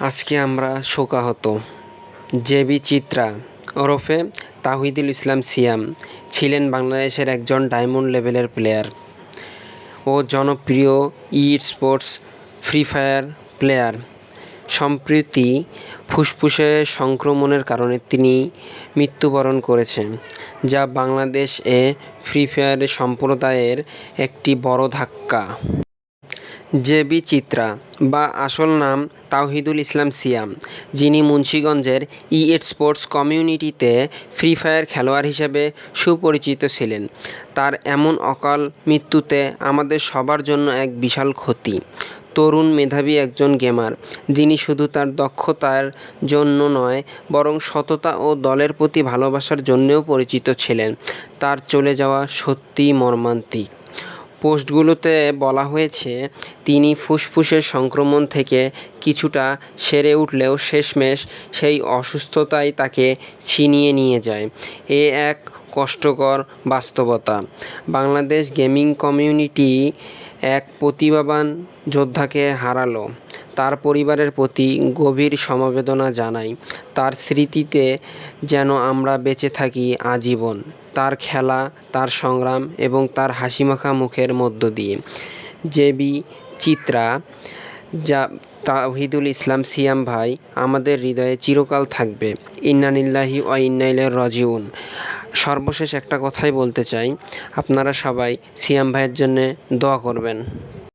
আজকে আমরা শোকাহত। জেবি চিত্রা ওরফে তাহিদুল ইসলাম সিয়াম ছিলেন বাংলাদেশের একজন ডায়মন্ড লেভেলের প্লেয়ার ও জনপ্রিয় esports Free Fire player সম্প্রতি ফুসফুসে সংক্রমণের কারণে তিনি মৃত্যুবরণ করেছেন, যা বাংলাদেশ এ ফ্রি ফায়ার সম্প্রদায়ের একটি বড় ধাক্কা। জেবি চিত্রা বা আসল নাম তাওহিদুল ইসলাম সিয়াম, যিনি মুন্সিগঞ্জের ই স্পোর্টস কমিউনিটিতে ফ্রি ফায়ার খেলোয়াড় হিসেবে সুপরিচিত ছিলেন। তার এমন অকাল মৃত্যুতে আমাদের সবার জন্য এক বিশাল ক্ষতি। তরুণ মেধাবী একজন গেমার, যিনি শুধু তার দক্ষতার জন্য নয়, বরং সততা ও দলের প্রতি ভালোবাসার জন্যও পরিচিত ছিলেন। তার চলে যাওয়া সত্যিই মর্মান্তিক। পোস্টগুলোতে বলা হয়েছে তিনি ফুসফুসের সংক্রমণ থেকে কিছুটা সেরে উঠলেও শেষমেশ সেই অসুস্থতাই তাকে ছিনিয়ে নিয়ে যায়। এ এক কষ্টকর বাস্তবতা। বাংলাদেশ গেমিং কমিউনিটি এক প্রতিভাবান যোদ্ধাকে হারালো। তার পরিবারের প্রতি গভীর সমবেদনা জানাই। তার স্মৃতিতে যেন আমরা বেঁচে থাকি আজীবন। তার খেলা, তার সংগ্রাম এবং তার হাসিমাখা মুখের মধ্য দিয়ে। জেবি চিত্রা, যা তাহিদুল ইসলাম সিয়াম ভাই, আমাদের হৃদয়ে চিরকাল থাকবে। ইন্নানিল্লাহি ও ইন্নাইলের রজিউন। সর্বশেষ একটা কথাই বলতে চাই। আপনারা সবাই সিয়াম ভাইয়ের জন্যে দোয়া করবেন।